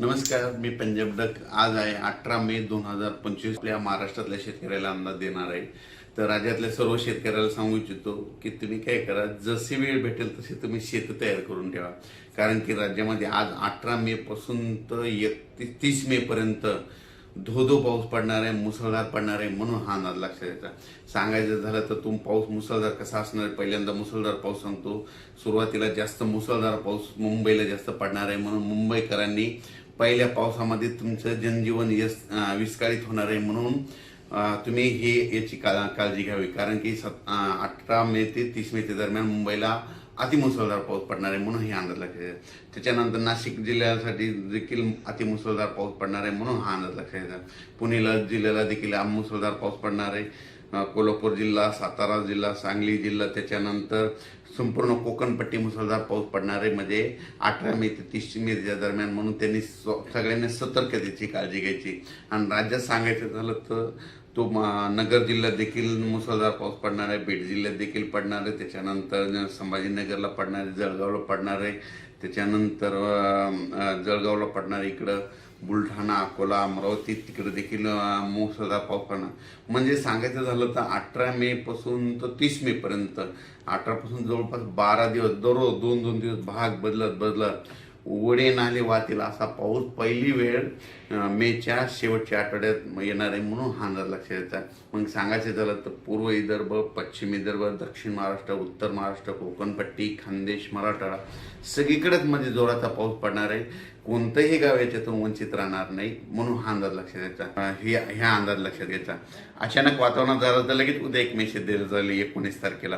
नमस्कार मी पंजाब डक. आज आहे अठरा मे दोन हजार पंचवीस. आपल्या महाराष्ट्रातल्या शेतकऱ्याला अंदाज देणार आहे. तर राज्यातल्या सर्व शेतकऱ्याला सांगू इच्छितो की तुम्ही काय करा जशी वेळ भेटेल तशी तुम्ही शेत तयार करून ठेवा. कारण की राज्यामध्ये आज अठरा मे पासून तर एकतीस तीस मे पर्यंत धो धो पाऊस पडणार आहे मुसळधार पडणार आहे म्हणून हा अंदाज लक्षात येता. सांगायचं झालं तर तुम पाऊस मुसळधार कसा असणार आहे? पहिल्यांदा मुसळधार पाऊस सांगतो. सुरुवातीला जास्त मुसळधार पाऊस मुंबईला जास्त पडणार आहे म्हणून मुंबईकरांनी पहिल्या पावसामध्ये तुमचं जनजीवन यस विस्कळीत होणार आहे म्हणून तुम्ही हे याची का काळजी घ्यावी. कारण की सत अठरा मे ते तीस मे ते दरम्यान मुंबईला अतिमुसळधार पाऊस पडणार आहे म्हणून हे अंदाज लक्षात येतात त्याच्यानंतर नाशिक जिल्ह्यासाठी देखील अतिमुसळधार पाऊस पडणार आहे म्हणून हा अंदाज लक्षात येतात पुणेला जिल्ह्याला देखील मुसळधार पाऊस पडणार आहे. कोल्हापूर जिल्हा सातारा जिल्हा सांगली जिल्हा त्याच्यानंतर संपूर्ण कोकणपट्टी मुसळधार पाऊस पडणारे म्हणजे अठरा मे ते तीस मेच्या दरम्यान म्हणून त्यांनी सगळ्यांनी सतर्कतेची काळजी घ्यायची. आणि राज्यात सांगायचं झालं तर तो म- नगर जिल्ह्यात देखील मुसळधार पाऊस पडणार आहे बीड जिल्ह्यात देखील पडणार आहे. त्याच्यानंतर संभाजीनगरला पडणार आहे जळगावला पडणार आहे. त्याच्यानंतर जळगावला पडणार इकडं बुलढाणा अकोला अमरावती तिकडे देखील मुसळधार पाऊस पडणार. म्हणजे सांगायचं झालं तर अठरा मे पासून तर तीस मे पर्यंत जवळपास बारा दिवस दररोज दोन दोन दिवस भाग बदलत बदलत उघडे नाले वाहतील असा पाऊस पहिली वेळ मेच्या शेवटच्या आठवड्यात येणार आहे म्हणून हा अंदाज लक्षात येतात मग सांगायचं झालं तर पूर्व विदर्भ पश्चिम विदर्भ दक्षिण महाराष्ट्र उत्तर महाराष्ट्र कोकणपट्टी खानदेश मराठवाडा सगळीकडेच मध्ये जोराचा पाऊस पडणार आहे. कोणतंही गाव याच्यातून वंचित राहणार नाही म्हणून हा अंदाज लक्षात घ्यायचा ह्या अंदाज लक्षात घ्यायचा अचानक वातावरणात झालं तर लगेच उद्या एक मेसेज दिला जाईल एकोणीस तारखेला.